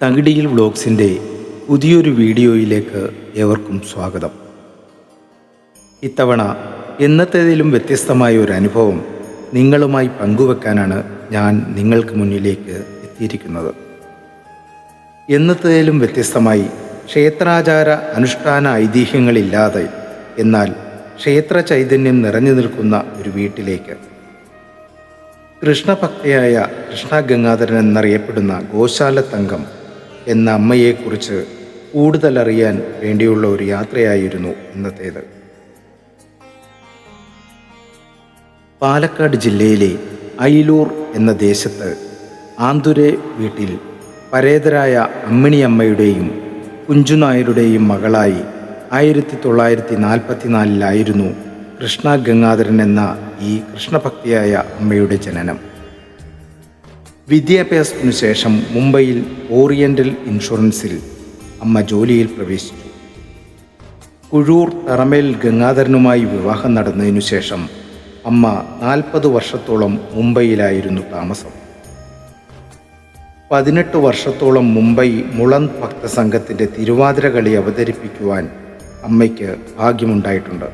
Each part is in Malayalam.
തകിടിയിൽ വ്ളോഗ്സിന്റെ പുതിയൊരു വീഡിയോയിലേക്ക് ഏവർക്കും സ്വാഗതം. ഇത്തവണ എന്നത്തേതിലും വ്യത്യസ്തമായ ഒരു അനുഭവം നിങ്ങളുമായി പങ്കുവെക്കാനാണ് ഞാൻ നിങ്ങൾക്ക് മുന്നിലേക്ക് എത്തിയിരിക്കുന്നത്. എന്നത്തേതിലും വ്യത്യസ്തമായി ക്ഷേത്രാചാര അനുഷ്ഠാന ഐതിഹ്യങ്ങളില്ലാതെ എന്നാൽ ക്ഷേത്ര ചൈതന്യം നിറഞ്ഞു നിൽക്കുന്ന ഒരു വീട്ടിലേക്ക്. കൃഷ്ണഭക്തയായ കൃഷ്ണ ഗംഗാധരൻ എന്നറിയപ്പെടുന്ന ഗോശാല തങ്കം എന്ന അമ്മയെക്കുറിച്ച് കൂടുതൽ അറിയാൻ വേണ്ടിയുള്ള ഒരു യാത്രയായിരുന്നു ഇന്നത്തേത്. പാലക്കാട് ജില്ലയിലെ അയിലൂർ എന്ന ദേശത്ത് ആന്തുരെ വീട്ടിൽ പരേതരായ അമ്മിണിയമ്മയുടെയും കുഞ്ചുനായരുടെയും മകളായി ആയിരത്തി തൊള്ളായിരത്തി നാൽപ്പത്തിനാലിലായിരുന്നു കൃഷ്ണ ഗംഗാധരൻ എന്ന ഈ കൃഷ്ണഭക്തിയായ അമ്മയുടെ ജനനം. വിദ്യാഭ്യാസത്തിനു ശേഷം മുംബൈയിൽ ഓറിയന്റൽ ഇൻഷുറൻസിൽ അമ്മ ജോലിയിൽ പ്രവേശിച്ചു. കുഴൂർ തറമേൽ ഗംഗാധരനുമായി വിവാഹം നടന്നതിനു ശേഷം അമ്മ നാൽപ്പത് വർഷത്തോളം മുംബൈയിലായിരുന്നു താമസം. പതിനെട്ട് വർഷത്തോളം മുംബൈ മുളൻ ഭക്തസംഘത്തിന്റെ തിരുവാതിര കളി അവതരിപ്പിക്കുവാൻ അമ്മയ്ക്ക് ഭാഗ്യമുണ്ടായിട്ടുണ്ട്.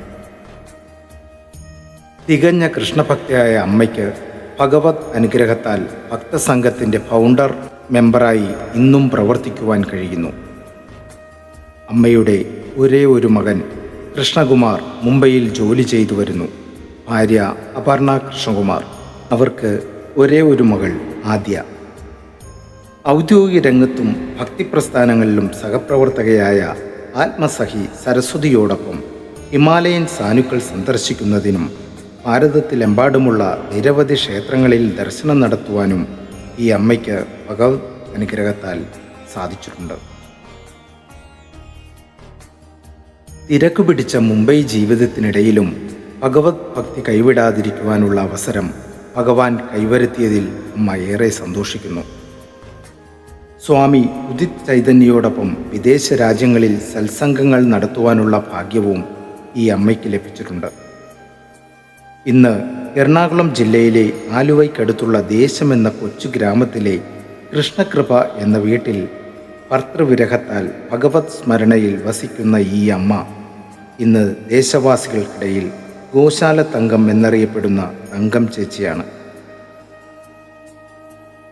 തികഞ്ഞ കൃഷ്ണഭക്തയായ അമ്മയ്ക്ക് ഭഗവത് അനുഗ്രഹത്താൽ ഭക്തസംഘത്തിന്റെ ഫൗണ്ടർ മെമ്പറായി ഇന്നും പ്രവർത്തിക്കുവാൻ കഴിയുന്നു. അമ്മയുടെ ഒരേ ഒരു മകൻ കൃഷ്ണകുമാർ മുംബൈയിൽ ജോലി ചെയ്തു വരുന്നു. ഭാര്യ അപർണ കൃഷ്ണകുമാർ. അവർക്ക് ഒരേ ഒരു മകൾ ആദ്യ. ഔദ്യോഗിക രംഗത്തും ഭക്തിപ്രസ്ഥാനങ്ങളിലും സഹപ്രവർത്തകയായ ആത്മസഹി സരസ്വതിയോടൊപ്പം ഹിമാലയൻ സാനുക്കൾ സന്ദർശിക്കുന്നതിനും ഭാരതത്തിലെമ്പാടുമുള്ള നിരവധി ക്ഷേത്രങ്ങളിൽ ദർശനം നടത്തുവാനും ഈ അമ്മയ്ക്ക് ഭഗവത് അനുഗ്രഹത്താൽ സാധിച്ചിട്ടുണ്ട്. തിരക്ക് പിടിച്ച മുംബൈ ജീവിതത്തിനിടയിലും ഭഗവത് ഭക്തി കൈവിടാതിരിക്കുവാനുള്ള അവസരം ഭഗവാൻ കൈവരുത്തിയതിൽ അമ്മ ഏറെ സന്തോഷിക്കുന്നു. സ്വാമി ഉദിത് ചൈതന്യയോടൊപ്പം വിദേശ രാജ്യങ്ങളിൽ സത്സംഗങ്ങൾ നടത്തുവാനുള്ള ഭാഗ്യവും ഈ അമ്മയ്ക്ക് ലഭിച്ചിട്ടുണ്ട്. ഇന്ന് എറണാകുളം ജില്ലയിലെ ആലുവയ്ക്കടുത്തുള്ള ദേശം എന്ന കൊച്ചു ഗ്രാമത്തിലെ കൃഷ്ണകൃപ എന്ന വീട്ടിൽ ഭർത്തൃവിരഹത്താൽ ഭഗവത് സ്മരണയിൽ വസിക്കുന്ന ഈ അമ്മ ഇന്ന് ദേശവാസികൾക്കിടയിൽ ഗോശാല തങ്കം എന്നറിയപ്പെടുന്ന തങ്കം ചേച്ചിയാണ്.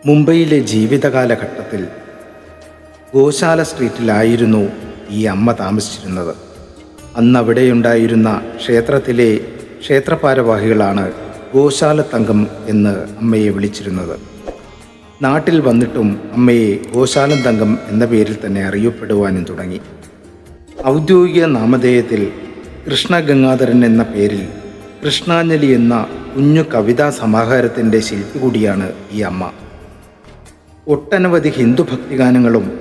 മുംബൈയിലെ ജീവിതകാലഘട്ടത്തിൽ ഗോശാല സ്ട്രീറ്റിലായിരുന്നു ഈ അമ്മ താമസിച്ചിരുന്നത്. അന്നവിടെയുണ്ടായിരുന്ന ക്ഷേത്രത്തിലെ ക്ഷേത്രഭാരവാഹികളാണ് ഗോശാല തങ്കം എന്ന് അമ്മയെ വിളിച്ചിരുന്നത്. നാട്ടിൽ വന്നിട്ടും അമ്മയെ ഗോശാലം തങ്കം എന്ന പേരിൽ തന്നെ അറിയപ്പെടുവാനും തുടങ്ങി. ഔദ്യോഗിക നാമധേയത്തിൽ കൃഷ്ണഗംഗാധരൻ എന്ന പേരിൽ കൃഷ്ണാഞ്ജലി എന്ന കുഞ്ഞു കവിതാ സമാഹാരത്തിന്റെ ശില്പി കൂടിയാണ് ഈ അമ്മ. ഒട്ടനവധി ഹിന്ദു ഭക്തിഗാനങ്ങളും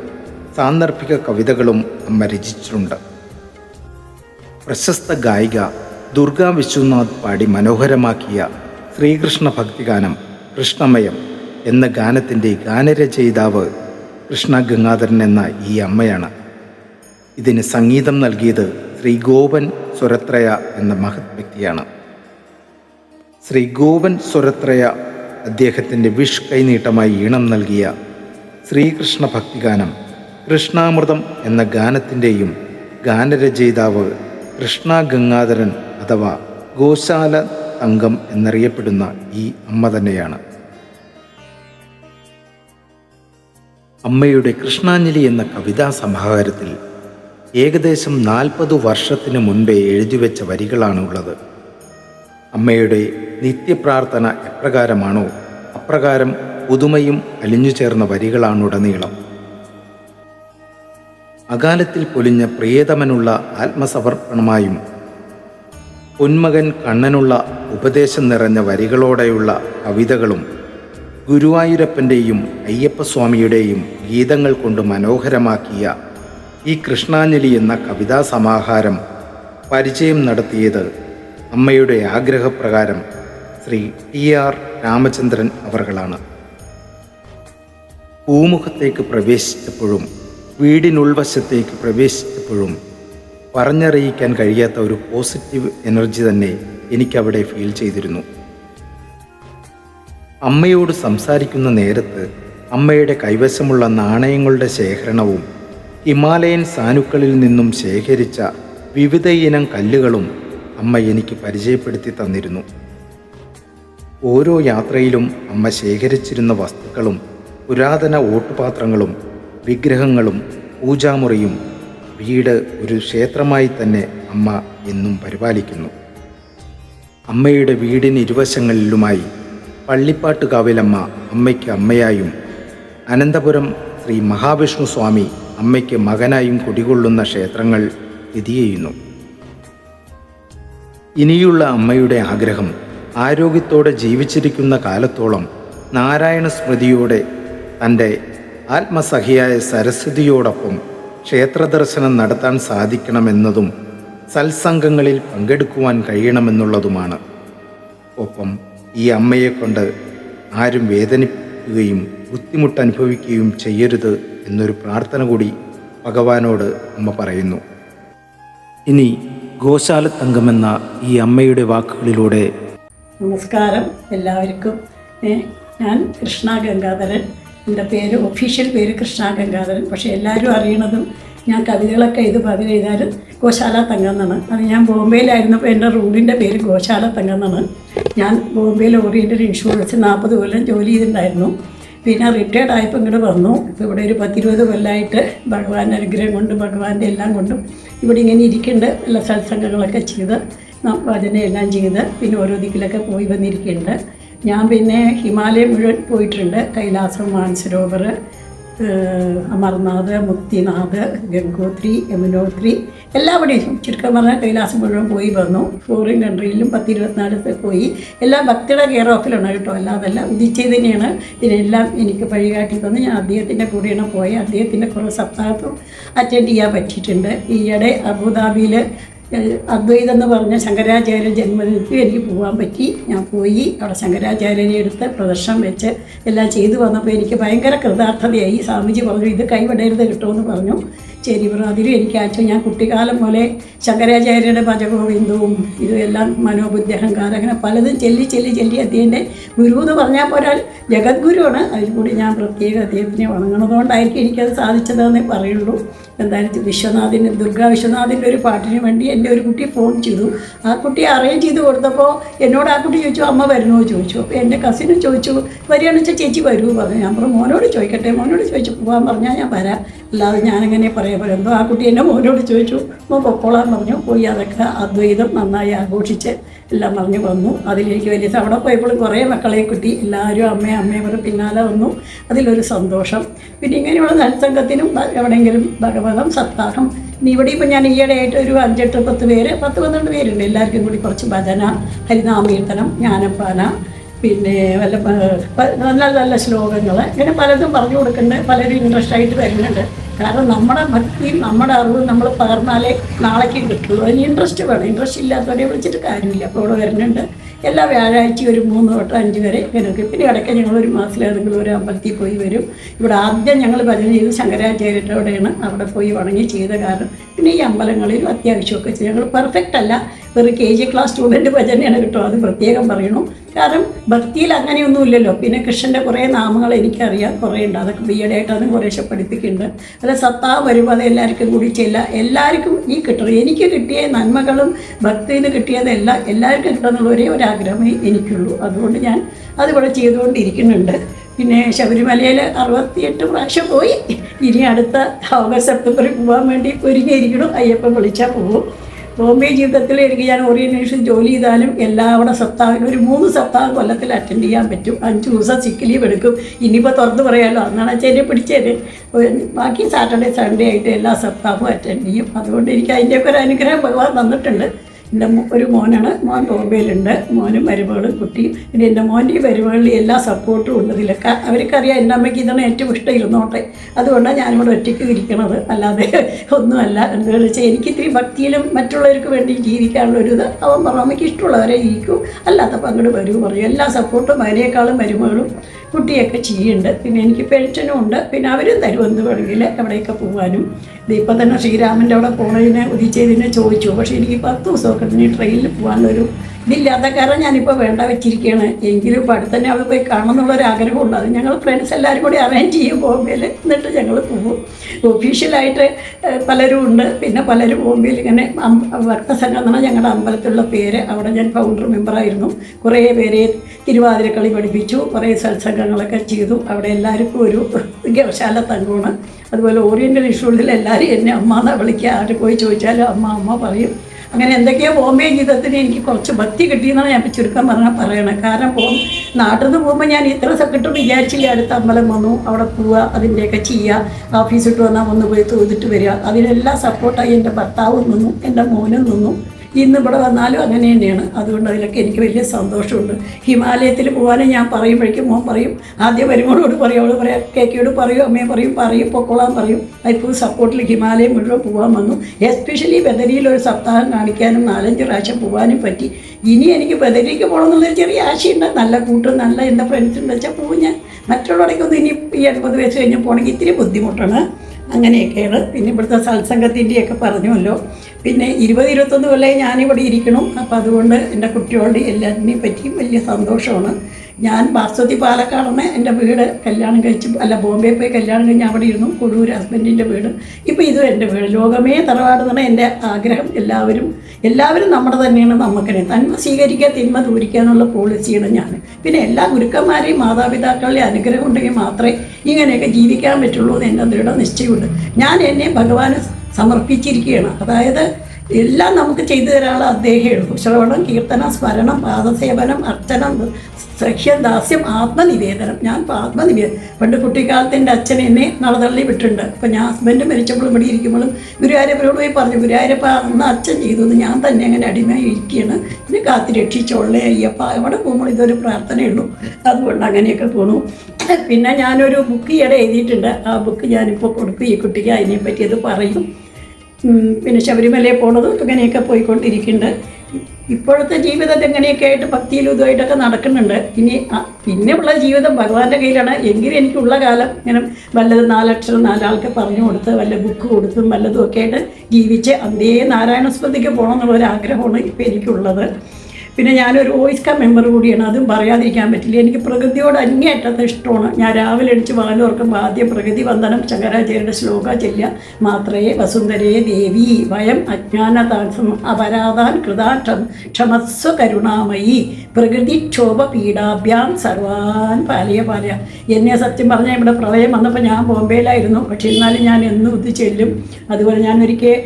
സാന്ദർഭിക കവിതകളും അമ്മ രചിച്ചിട്ടുണ്ട്. പ്രശസ്ത ഗായിക ദുർഗാ വിശ്വനാഥ് പാടി മനോഹരമാക്കിയ ശ്രീകൃഷ്ണ ഭക്തിഗാനം കൃഷ്ണമയം എന്ന ഗാനത്തിന്റെ ഗാനരചയിതാവ് കൃഷ്ണ ഗംഗാധരൻ എന്ന ഈ അമ്മയാണ്. ഇതിന് സംഗീതം നൽകിയത് ശ്രീ ഗോപൻ സ്വരത്രയ എന്ന മഹത് വ്യക്തിയാണ്. ശ്രീ ഗോപൻ സ്വരത്രയ അദ്ദേഹത്തിന്റെ വിഷ് കൈനീട്ടമായി ഈണം നൽകിയ ശ്രീകൃഷ്ണ ഭക്തിഗാനം കൃഷ്ണാമൃതം എന്ന ഗാനത്തിന്റെയും ഗാനരചയിതാവ് കൃഷ്ണ ഗംഗാധരൻ അഥവാ ഗോശാല അംഗം എന്നറിയപ്പെടുന്ന ഈ അമ്മ തന്നെയാണ്. അമ്മയുടെ കൃഷ്ണാഞ്ജലി എന്ന കവിതാ സമാഹാരത്തിൽ ഏകദേശം നാൽപ്പത് വർഷത്തിനു മുൻപേ എഴുതിവെച്ച വരികളാണ് ഉള്ളത് അമ്മയുടെ നിത്യപ്രാർത്ഥന എപ്രകാരമാണോ അപ്രകാരം പുതുമയും അലിഞ്ഞു ചേർന്ന വരികളാണുടനീളം. അകാലത്തിൽ പൊലിഞ്ഞ പ്രിയതമനുള്ള ആത്മസമർപ്പണമായും പൊന്മകൻ കണ്ണനുള്ള ഉപദേശം നിറഞ്ഞ വരികളോടെയുള്ള കവിതകളും ഗുരുവായൂരപ്പന്റെയും അയ്യപ്പസ്വാമിയുടെയും ഗീതങ്ങൾ കൊണ്ട് മനോഹരമാക്കിയ ഈ കൃഷ്ണാഞ്ജലി എന്ന കവിതാ സമാഹാരം പരിചയം നടത്തിയത് അമ്മയുടെ ആഗ്രഹപ്രകാരം ശ്രീ ടി ആർ രാമചന്ദ്രൻ അവർകളാണ്. പൂമുഖത്തേക്ക് പ്രവേശിച്ചപ്പോഴും വീടിനുൾവശത്തേക്ക് പ്രവേശിച്ചപ്പോഴും പറഞ്ഞറിയിക്കാൻ കഴിയാത്ത ഒരു പോസിറ്റീവ് എനർജി തന്നെ എനിക്കവിടെ ഫീൽ ചെയ്തിരുന്നു. അമ്മയോട് സംസാരിക്കുന്ന നേരത്ത് അമ്മയുടെ കൈവശമുള്ള നാണയങ്ങളുടെ ശേഖരണവും ഹിമാലയൻ സാനുക്കളിൽ നിന്നും ശേഖരിച്ച വിവിധ ഇനം കല്ലുകളും അമ്മ എനിക്ക് പരിചയപ്പെടുത്തി തന്നിരുന്നു. ഓരോ യാത്രയിലും അമ്മ ശേഖരിച്ചിരുന്ന വസ്തുക്കളും പുരാതന ഓട്ടുപാത്രങ്ങളും വിഗ്രഹങ്ങളും പൂജാമുറിയും വീട് ഒരു ക്ഷേത്രമായി തന്നെ അമ്മ എന്നും പരിപാലിക്കുന്നു. അമ്മയുടെ വീടിന് ഇരുവശങ്ങളിലുമായി പള്ളിപ്പാട്ടുകാവിലമ്മ അമ്മയ്ക്ക് അമ്മയായും അനന്തപുരം ശ്രീ മഹാവിഷ്ണു സ്വാമി അമ്മയ്ക്ക് മകനായും കുടികൊള്ളുന്ന ക്ഷേത്രങ്ങൾ സ്ഥിതി ചെയ്യുന്നു. ഇനിയുള്ള അമ്മയുടെ ആഗ്രഹം ആരോഗ്യത്തോടെ ജീവിച്ചിരിക്കുന്ന കാലത്തോളം നാരായണ സ്മൃതിയോടെ തന്റെ ആത്മസഹിയായ സരസ്വതിയോടൊപ്പം ക്ഷേത്രദർശനം നടത്താൻ സാധിക്കണമെന്നതും സത്സംഗങ്ങളിൽ പങ്കെടുക്കുവാൻ കഴിയണമെന്നുള്ളതുമാണ്. ഒപ്പം ഈ അമ്മയെക്കൊണ്ട് ആരും വേദനിപ്പിക്കുകയും ബുദ്ധിമുട്ട് അനുഭവിക്കുകയും ചെയ്യരുത് എന്നൊരു പ്രാർത്ഥന കൂടി ഭഗവാനോട് അമ്മ പറയുന്നു. ഇനി ഗോശാലത്തങ്കമെന്ന ഈ അമ്മയുടെ വാക്കുകളിലൂടെ നമസ്കാരം. എല്ലാവർക്കും ഞാൻ കൃഷ്ണ ഗംഗാധരൻ. എന്റെ പേര് ഒഫീഷ്യൽ പേര് കൃഷ്ണ ഗംഗാധരൻ. പക്ഷേ എല്ലാവരും അറിയണതും ഞാൻ കവിതകളൊക്കെ ഇത് പതിവ് ചെയ്താൽ ഗോശാല തങ്കം എന്നാണ്. അത് ഞാൻ ബോംബെയിലായിരുന്നപ്പോൾ എന്റെ റൂമിന്റെ പേര് ഗോശാല തങ്കം എന്നാണ്. ഞാൻ ബോംബെയിൽ ഓറിയന്റൽ ഇൻഷുറൻസ് നാൽപ്പത് കൊല്ലം ജോലി ചെയ്തിട്ടുണ്ടായിരുന്നു. പിന്നെ റിട്ടയർഡ് ആയപ്പോൾ ഇങ്ങോട്ട് വന്നു. ഇവിടെ ഒരു പത്തിരുപത് കൊല്ലമായിട്ട് ഭഗവാന്റെ അനുഗ്രഹം കൊണ്ടും ഭഗവാന്റെ എല്ലാം കൊണ്ടും ഇവിടെ ഇങ്ങനെ ഇരിക്കുന്നുണ്ട്. എല്ലാ സത്സംഗങ്ങളൊക്കെ ചെയ്ത് ഭജനയെല്ലാം ചെയ്ത് പിന്നെ ഓരോ ദിക്കിലൊക്കെ പോയി വന്നിരിക്കുന്നുണ്ട്. ഞാൻ പിന്നെ ഹിമാലയം മുഴുവൻ പോയിട്ടുണ്ട്. കൈലാസം മാനസരോവർ അമർനാഥ് മുക്തിനാഥ് ഗംഗോത്രി യമുനോത്രി. എല്ലാവിടെയും ചുരുക്കം പറഞ്ഞാൽ കൈലാസം മുഴുവൻ പോയി വന്നു. ഫോറിൻ കൺട്രിയിലും പത്ത് ഇരുപത്തിനാലത്ത് പോയി. എല്ലാം ഭക്തിയുടെ കെയർ ഓഫിലാണ് കേട്ടോ. അല്ലാതല്ല ഉദിച്ചത് തന്നെയാണ്. ഇതിനെല്ലാം എനിക്ക് വഴികാട്ടി തന്നു. ഞാൻ അദ്ദേഹത്തിന്റെ കൂടെയാണ് പോയത്. അദ്ദേഹത്തിന്റെ കുറേ സപ്താഹത്തും അറ്റൻഡ് ചെയ്യാൻ പറ്റിയിട്ടുണ്ട്. ഈയിടെ അബുദാബിയിൽ അദ്വൈതം എന്ന് പറഞ്ഞ ശങ്കരാചാര്യ ജന്മദിനത്തിൽ എനിക്ക് പോകാൻ പറ്റി. ഞാൻ പോയി. അവിടെ ശങ്കരാചാര്യനെ എടുത്ത് പ്രദർശനം വെച്ച് എല്ലാം ചെയ്തു വന്നപ്പോൾ എനിക്ക് ഭയങ്കര കൃതാർത്ഥതയായി. സ്വാമിജി പറഞ്ഞു ഇത് കൈവിടരുത് കിട്ടുമെന്ന് പറഞ്ഞു. ശരി പറഞ്ഞു അതിലും എനിക്ക് ആച്ചു ഞാൻ കുട്ടിക്കാലം പോലെ ശങ്കരാചാര്യരുടെ ഭജഗോവിന്ദവും ഇതുമെല്ലാം മനോബുദ്ധി അഹങ്കാരം അങ്ങനെ പലതും ചെല്ലി ചെല്ലി ചെല്ലി അദ്ദേഹത്തിന്റെ ഗുരു എന്ന് പറഞ്ഞാൽ പോരാൽ ജഗദ്ഗുരുവാണ്. അതിൽ കൂടി ഞാൻ പ്രത്യേക അദ്ദേഹത്തിനെ വണങ്ങണതുകൊണ്ടായിരിക്കും എനിക്കത് സാധിച്ചതെന്നേ പറയുള്ളൂ. എന്തായാലും വിശ്വനാഥിന്റെ ദുർഗാ വിശ്വനാഥിന്റെ ഒരു പാട്ടിന് വേണ്ടി എന്റെ ഒരു കുട്ടി ഫോൺ ചെയ്തു. ആ കുട്ടി അറേഞ്ച് ചെയ്ത് കൊടുത്തപ്പോൾ എന്നോട് ആ കുട്ടി ചോദിച്ചു അമ്മ വരണോ ചോദിച്ചു. അപ്പോൾ എന്റെ കസിനും ചോദിച്ചു വരികയാണെന്ന് വെച്ചാൽ ചേച്ചി വരൂ പറഞ്ഞു. ഞാൻ പറഞ്ഞു മോനോട് ചോദിക്കട്ടെ. മോനോട് ചോദിച്ചു പോകാൻ പറഞ്ഞാൽ ഞാൻ വരാം. അല്ലാതെ ഞാനങ്ങനെ പറയാൻ പറയും എന്തോ ആ കുട്ടി എന്റെ മോനോട് ചോദിച്ചു. മോ പൊക്കോളാൻ പറഞ്ഞു. പോയി അതൊക്കെ അദ്വൈതം നന്നായി ആഘോഷിച്ച് എല്ലാം പറഞ്ഞു വന്നു. അതിലേക്ക് വലിയ അവിടെ പോയപ്പോഴും കുറേ മക്കളെ കുട്ടി. എല്ലാവരും അമ്മയും അമ്മയും പറഞ്ഞ് പിന്നാലെ വന്നു. അതിലൊരു സന്തോഷം. പിന്നെ ഇങ്ങനെയുള്ള നൽസംഗത്തിനും എവിടെയെങ്കിലും ഭഗവതം സപ്താഹം ഇവിടെ ഇപ്പം ഞാൻ ഈയിടെയായിട്ട് ഒരു അഞ്ചെട്ട് പത്ത് പേര് പത്ത് പന്ത്രണ്ട് പേരുണ്ട്. എല്ലാവർക്കും കൂടി കുറച്ച് ഭജന ഹരിനാമകീർത്തനം ജ്ഞാനപ്പാന പിന്നെ വല്ല നല്ല നല്ല ശ്ലോകങ്ങൾ. ഇങ്ങനെ പലതും പറഞ്ഞു കൊടുക്കുന്നുണ്ട്. പലരും ഇൻട്രസ്റ്റ് ആയിട്ട് വരുന്നുണ്ട്. കാരണം നമ്മുടെ ഭക്തിയും നമ്മുടെ അറിവും നമ്മൾ പകർന്നാലേ നാളേക്ക് കിട്ടുള്ളൂ അതിന് ഇൻട്രസ്റ്റ് വേണം. ഇൻട്രസ്റ്റ് ഇല്ലാത്തവരെ വിളിച്ചിട്ട് കാര്യമില്ല. അപ്പോൾ ഇവിടെ വരുന്നുണ്ട്. എല്ലാ വ്യാഴാഴ്ചയും ഒരു മൂന്ന് തൊട്ട് അഞ്ച് വരെ ഇങ്ങനെയൊക്കെ. പിന്നെ ഇടയ്ക്ക് ഞങ്ങൾ ഒരു മാസത്തിൽ ഏതെങ്കിലും ഒരു അമ്പലത്തിൽ പോയി വരും. ഇവിടെ ആദ്യം ഞങ്ങൾ ഭജന ചെയ്ത് ശങ്കരാചാര്യരുടെ അവിടെയാണ് അവിടെ പോയി വണങ്ങി ചെയ്ത കാരണം. പിന്നെ ഈ അമ്പലങ്ങളിലും അത്യാവശ്യമൊക്കെ ഞങ്ങൾ പെർഫെക്റ്റ് അല്ല. വെറും കെ ജി ക്ലാസ് സ്റ്റുഡന്റ് ഭജനയാണ് കേട്ടോ അത് പ്രത്യേകം പറയണു. കാരണം ഭക്തിയിൽ അങ്ങനെയൊന്നും ഇല്ലല്ലോ പിന്നെ കൃഷ്ണന്റെ കുറേ നാമങ്ങൾ എനിക്കറിയാം കുറേ ഉണ്ട്. അതൊക്കെ ബി എഡ് ആയിട്ട് അതും കുറേശ്ശെ പഠിപ്പിക്കുന്നുണ്ട് അല്ല സത്താ വരുമ്പോൾ അത് എല്ലാവർക്കും കൂടി ചെല്ല. എല്ലാവർക്കും ഈ കിട്ടണം. എനിക്ക് കിട്ടിയ നന്മകളും ഭക്തിയിൽ കിട്ടിയതെല്ലാം എല്ലാവർക്കും കിട്ടുന്നുള്ള ഒരേ ഒരു ആഗ്രഹമേ എനിക്കുള്ളൂ. അതുകൊണ്ട് ഞാൻ അതിവിടെ ചെയ്തുകൊണ്ടിരിക്കുന്നുണ്ട്. പിന്നെ ശബരിമലയിൽ അറുപത്തിയെട്ട് പ്രാവശ്യം പോയി. ഇനി അടുത്ത ഓഗസ്റ്റ് സെപ്റ്റംബറിൽ പോകാൻ വേണ്ടി ഒരുങ്ങിയിരിക്കണം. അയ്യപ്പൻ വിളിച്ചാൽ പോകും ബോംബെ ജീവിതത്തിൽ എനിക്ക് ഞാൻ ഓറിയന്റേഷൻ ജോലി ചെയ്താലും എല്ലാവിടെ സപ്താഹം ഒരു മൂന്ന് സപ്താഹം കൊല്ലത്തിൽ അറ്റൻഡ് ചെയ്യാൻ പറ്റും. അഞ്ച് ദിവസം സിക്ക് ലീവ് എടുക്കും. ഇനിയിപ്പോൾ തുറന്ന് പറയാമല്ലോ അന്നാണ് ചെന്നെ പിടിച്ചേര് ബാക്കി സാറ്റർഡേ സൺഡേ ആയിട്ട് എല്ലാ സപ്താഹവും അറ്റൻഡ് ചെയ്യും. അതുകൊണ്ട് എനിക്ക് അതിന്റെയൊക്കെ ഒരു അനുഗ്രഹം ഭഗവാൻ തന്നിട്ടുണ്ട്. എന്റെ ഒരു മോനാണ്. മോൻ ബോംബെയിലുണ്ട്. മോനും മരുമകളും കുട്ടിയും. പിന്നെ എന്റെ മോന്റെ ഈ മരുമകളിൽ എല്ലാ സപ്പോർട്ടും ഉണ്ട് ഇതിലൊക്കെ. അവർക്കറിയാം എന്റെ അമ്മയ്ക്ക് ഇതാണ് ഏറ്റവും ഇഷ്ടം ഇരുന്നോട്ടെ അതുകൊണ്ടാണ് ഞാനിവിടെ ഒറ്റയ്ക്ക് ഇരിക്കണത്. അല്ലാതെ ഒന്നുമല്ല. എന്താണെന്ന് വെച്ചാൽ എനിക്ക് ഇത്തിരി ഭക്തിയിലും മറ്റുള്ളവർക്ക് വേണ്ടി ജീവിക്കാനുള്ള ഒരു ഇത് അവൻ പറഞ്ഞു അമ്മയ്ക്ക് ഇഷ്ടമുള്ളവരെ ജീവിക്കും. അല്ലാത്തപ്പോൾ അങ്ങോട്ട് വരൂ പറയും എല്ലാ സപ്പോർട്ടും അതിനേക്കാളും മരുമകളും കുട്ടിയൊക്കെ ചെയ്യുന്നുണ്ട്. പിന്നെ എനിക്ക് പെൻഷനും ഉണ്ട്. പിന്നെ അവരും തരും എന്ന് വേണമെങ്കിൽ എവിടെയൊക്കെ പോകാനും ഇതിപ്പോൾ തന്നെ ശ്രീരാമന്റെ അവിടെ പോണതിനെ ഉദിച്ചതിനെ ചോദിച്ചു. പക്ഷേ എനിക്ക് പത്ത് ദിവസമൊക്കെ ട്രെയിനിൽ പോകാനുള്ളൊരു ഇതില്ലാത്ത കാരണം ഞാനിപ്പോൾ വേണ്ട വെച്ചിരിക്കുകയാണ് എങ്കിലും ഇപ്പോൾ അടുത്ത് തന്നെ അവിടെ പോയി കാണണം എന്നുള്ളൊരു ആഗ്രഹമുണ്ട്. അത് ഞങ്ങൾ ഫ്രണ്ട്സ് എല്ലാവരും കൂടി അറേഞ്ച് ചെയ്യും ബോംബെയിൽ എന്നിട്ട് ഞങ്ങൾ പോകും ഒഫീഷ്യലായിട്ട് പലരും ഉണ്ട്. പിന്നെ പലരും ബോംബെയിൽ ഇങ്ങനെ ഭക്തസംഘടന ഞങ്ങളുടെ അമ്പലത്തിലുള്ള പേര്. അവിടെ ഞാൻ ഫൗണ്ടർ മെമ്പറായിരുന്നു കുറേ പേരെ തിരുവാതിരക്കളി പഠിപ്പിച്ചു. കുറേ സത്സംഗങ്ങളൊക്കെ ചെയ്തു. അവിടെ എല്ലാവർക്കും ഒരു ഗവശാല തങ്കമാണ്. അതുപോലെ ഓറിയന്റൽ ഇഷ്യൂളിൽ എല്ലാവരും എന്നെ അമ്മ എന്നാണ് വിളിക്കുക ആരും പോയി ചോദിച്ചാലും അമ്മ അമ്മ പറയും. അങ്ങനെ എന്തൊക്കെയോ ബോംബെ ജീവിതത്തിന് എനിക്ക് കുറച്ച് ഭക്തി കിട്ടിയെന്നാണ് ഞാൻ ചുരുക്കം പറഞ്ഞാൽ പറയണത്. കാരണം പോകും നാട്ടിൽ നിന്ന് പോകുമ്പോൾ ഞാൻ ഇത്ര സെക്രട്ടറി വിചാരിച്ചില്ല അടുത്ത അമ്പലം വന്നു അവിടെ പോവുക അതിന്റെയൊക്കെ ചെയ്യുക ഓഫീസിട്ട് വന്നാൽ ഒന്ന് പോയി തോതിട്ട് വരിക. അതിനെല്ലാം സപ്പോർട്ടായി എന്റെ ഭർത്താവും നിന്നു എന്റെ മോനും നിന്നു. ഇന്ന് ഇവിടെ വന്നാലും അങ്ങനെ തന്നെയാണ്. അതുകൊണ്ട് അതിലൊക്കെ എനിക്ക് വലിയ സന്തോഷമുണ്ട്. ഹിമാലയത്തിൽ പോകാനും ഞാൻ പറയുമ്പോഴേക്കും മോൻ പറയും ആദ്യം വരുമ്പോഴോട് പറയും അവൾ പറയാം കേക്കിയോട് പറയും അമ്മയെ പറയും പറയും പൊക്കോളാൻ പറയും. അതിപ്പോൾ സപ്പോർട്ടിൽ ഹിമാലയം മുഴുവൻ പോകാൻ വന്നു. എസ്പെഷ്യലി ബദരിയിൽ ഒരു സപ്താഹം കാണിക്കാനും നാലഞ്ച് പ്രാവശ്യം പോകാനും പറ്റി. ഇനി എനിക്ക് ബദരിക്ക് പോകണം എന്നുള്ളൊരു ചെറിയ ആശയുണ്ട്. നല്ല കൂട്ടും നല്ല എന്റെ ഫ്രണ്ട്സ് ഉണ്ട് വെച്ചാൽ പോകും ഞാൻ. മറ്റുള്ളവരൊക്കെ ഇനി ഈ എൺപത് വയസ്സ് കഴിഞ്ഞ് പോകണമെങ്കിൽ ഇത്തിരി ബുദ്ധിമുട്ടാണ്. അങ്ങനെയൊക്കെയാണ്. പിന്നെ ഇവിടുത്തെ സത്സംഗത്തിന്റെയൊക്കെ പറഞ്ഞുവല്ലോ. പിന്നെ ഇരുപത് ഇരുപത്തൊന്ന് കൊല്ലം ഞാനിവിടെ ഇരിക്കണം. അപ്പോൾ അതുകൊണ്ട് എന്റെ കുട്ടികളുടെ എല്ലാത്തിനെയും പറ്റിയും വലിയ സന്തോഷമാണ്. ഞാൻ ബാസ്വതി പാലക്കാടാണ് എന്റെ വീട് കല്യാണം കഴിച്ച് അല്ല ബോംബെ പോയി കല്യാണം കഴിഞ്ഞ് അവിടെ ഇരുന്നു. കൊടൂർ ഹസ്ബൻഡിന്റെ വീട്. ഇപ്പോൾ ഇതും എന്റെ വീട്. ലോകമേ തറവാട് എന്നാണ് എന്റെ ആഗ്രഹം എല്ലാവരും എല്ലാവരും നമ്മുടെ തന്നെയാണ് നമുക്കിനെ. തന്മ സ്വീകരിക്കുക തിന്മ ദൂരിക്കുക എന്നുള്ള പോളിസിയാണ് ഞാൻ. പിന്നെ എല്ലാ ഗുരുക്കന്മാരെയും മാതാപിതാക്കളുടെ അനുഗ്രഹം ഉണ്ടെങ്കിൽ മാത്രമേ ഇങ്ങനെയൊക്കെ ജീവിക്കാൻ പറ്റുള്ളൂ എന്ന് എന്റെ ദൃഢ നിശ്ചയമുണ്ട് ഞാൻ എന്നെ ഭഗവാന് സമർപ്പിച്ചിരിക്കുകയാണ്. അതായത് എല്ലാം നമുക്ക് ചെയ്തു തരാനുള്ള അദ്ദേഹം ശ്രവണം കീർത്തനം സ്മരണം പാദസേവനം അർച്ചനം സഖ്യം ദാസ്യം ആത്മനിവേദനം. ഞാൻ ആത്മനിവേദനം പണ്ട് കുട്ടിക്കാലത്ത് എന്റെ അച്ഛൻ എന്നെ നടതള്ളി വിട്ടിട്ടുണ്ട്. അപ്പോൾ ഞാൻ ഹസ്ബൻഡ് മരിച്ചപ്പോഴും ഇവിടെ ഇരിക്കുമ്പോഴും ഗുരുവായൂരപ്പനോട് പോയി പറഞ്ഞു ഗുരുവായൂരപ്പ അന്ന് അച്ഛൻ ചെയ്തത് ഞാൻ തന്നെ അങ്ങനെ അടിമയായി ഇരിക്കുകയാണ്. എന്നെ കാത്തി രക്ഷിച്ചോളേ അയ്യപ്പ എവിടെ പോകുമ്പോൾ ഇതൊരു പ്രാർത്ഥനയുള്ളൂ. അതുകൊണ്ട് അങ്ങനെയൊക്കെ പോണു. പിന്നെ ഞാനൊരു ബുക്ക് ഈയിടെ എഴുതിയിട്ടുണ്ട്. ആ ബുക്ക് ഞാനിപ്പോൾ കൊടുക്കും. ഈ കുട്ടിക്ക് അതിനെപ്പറ്റി അത് പറയും. പിന്നെ ശബരിമലയിൽ പോണതും അങ്ങനെയൊക്കെ പോയിക്കൊണ്ടിരിക്കുന്നുണ്ട്. ഇപ്പോഴത്തെ ജീവിതം എങ്ങനെയൊക്കെ ആയിട്ട് ഭക്തിയിലും ഇതുമായിട്ടൊക്കെ നടക്കുന്നുണ്ട്. ഇനി പിന്നെ ഉള്ള ജീവിതം ഭഗവാന്റെ കയ്യിലാണ്. എങ്കിലും എനിക്കുള്ള കാലം ഇങ്ങനെ വല്ലത് നാലക്ഷരം നാലാൾക്ക് പറഞ്ഞു കൊടുത്ത് വല്ല ബുക്ക് കൊടുത്തും വല്ലതും ഒക്കെ ആയിട്ട് ജീവിച്ച് അതേ നാരായണസ്മൃതിക്ക് പോകണം എന്നുള്ളൊരു ആഗ്രഹമാണ് ഇപ്പോൾ എനിക്കുള്ളത്. പിന്നെ ഞാനൊരു വോയിസ് കാ മെമ്പർ കൂടിയാണ് അതും പറയാതിരിക്കാൻ പറ്റില്ല. എനിക്ക് പ്രകൃതിയോട് അങ്ങേയറ്റത്തെ ഇഷ്ടമാണ്. ഞാൻ രാവിലെ എണിച്ച് വാലോർക്കുമ്പോൾ ആദ്യം പ്രകൃതി വന്ദനം ശങ്കരാചാര്യയുടെ ശ്ലോക ചെല്ലുക മാത്രേ വസുന്ധരേ ദേവി വയം അജ്ഞാനതാസം അപരാധാൻ കൃതാ ക്ഷമ ക്ഷമസ്വ കരുണാമയി പ്രകൃതി ക്ഷോഭ പീഡാഭ്യാം സർവാൻ പാലയ പാലയ. എന്നെ സത്യം പറഞ്ഞാൽ ഇവിടെ പ്രളയം വന്നപ്പോൾ ഞാൻ ബോംബെയിലായിരുന്നു. പക്ഷെ എന്നാലും ഞാൻ എന്നും ഇത് ചെല്ലും. അതുപോലെ ഞാനൊരിക്കൽ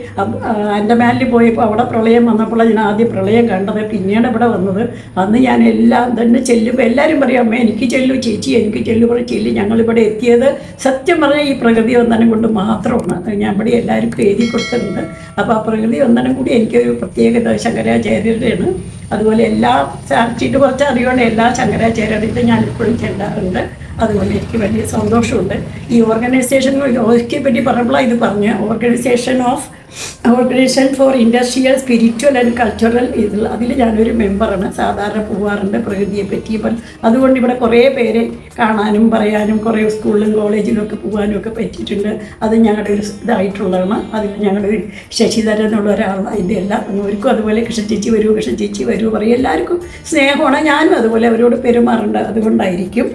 അൻഡമാനിൽ പോയപ്പോൾ അവിടെ പ്രളയം വന്നപ്പോൾ ഞാൻ ആദ്യം പ്രളയം കണ്ടത്. പിന്നീട് ഇവിടെ വന്നത്. അന്ന് ഞാൻ എല്ലാം തന്നെ ചെല്ലുമ്പോൾ എല്ലാവരും പറയും അമ്മ എനിക്ക് ചെല്ലു ചേച്ചി എനിക്ക് ചെല്ലു പറഞ്ഞു ചെല്ലി ഞങ്ങളിവിടെ എത്തിയത്. സത്യം പറഞ്ഞാൽ ഈ പ്രകൃതി വന്ദനം കൊണ്ട് മാത്രമാണ്. ഞാൻ ഇവിടെ എല്ലാവർക്കും എഴുതി കൊടുത്തിട്ടുണ്ട്. അപ്പോൾ ആ പ്രകൃതി വന്ദനം കൂടി എനിക്കൊരു പ്രത്യേകത ശങ്കരാചാര്യരുടെയാണ്. അതുപോലെ എല്ലാ സാക്ഷിയിട്ട് കുറച്ച് അറിയുകൊണ്ട് എല്ലാ ശങ്കരാചാര്യരുടെ ഞാൻ ഇപ്പോഴും ചെല്ലാറുണ്ട്. അതുകൊണ്ട് എനിക്ക് വലിയ സന്തോഷമുണ്ട്. ഈ ഓർഗനൈസേഷൻ ഓക്കെ പറ്റി പറഞ്ഞപ്പോഴാണ് ഇത് പറഞ്ഞു organisation of organisation for industrial spiritual and cultural ഇതിൽ അതിൽ ഞാനൊരു മെമ്പറാണ് സാധാരണ പോവാറുണ്ട് പ്രകൃതിയെ പറ്റി അതുകൊണ്ട് ഇവിടെ കുറേ പേരെ കാണാനും പറയാനും കുറേ സ്കൂളിലും കോളേജിലും ഒക്കെ പോകാനും ഒക്കെ പറ്റിയിട്ടുണ്ട്. അത് ഞങ്ങളുടെ ഒരു ഇതായിട്ടുള്ളതാണ്. അതിൽ ഞങ്ങളുടെ ഒരു ശശിധരൻ എന്നുള്ള ഒരാളാണ് അതിന്റെ എല്ലാം അവർക്കും അതുപോലെ കൃഷ്ണ ചേച്ചി വരൂ കൃഷ്ണ ചേച്ചി വരൂ പറയും. എല്ലാവർക്കും സ്നേഹമാണ്. ഞാനും അതുപോലെ അവരോട് പെരുമാറുണ്ട്. അതുകൊണ്ടായിരിക്കും.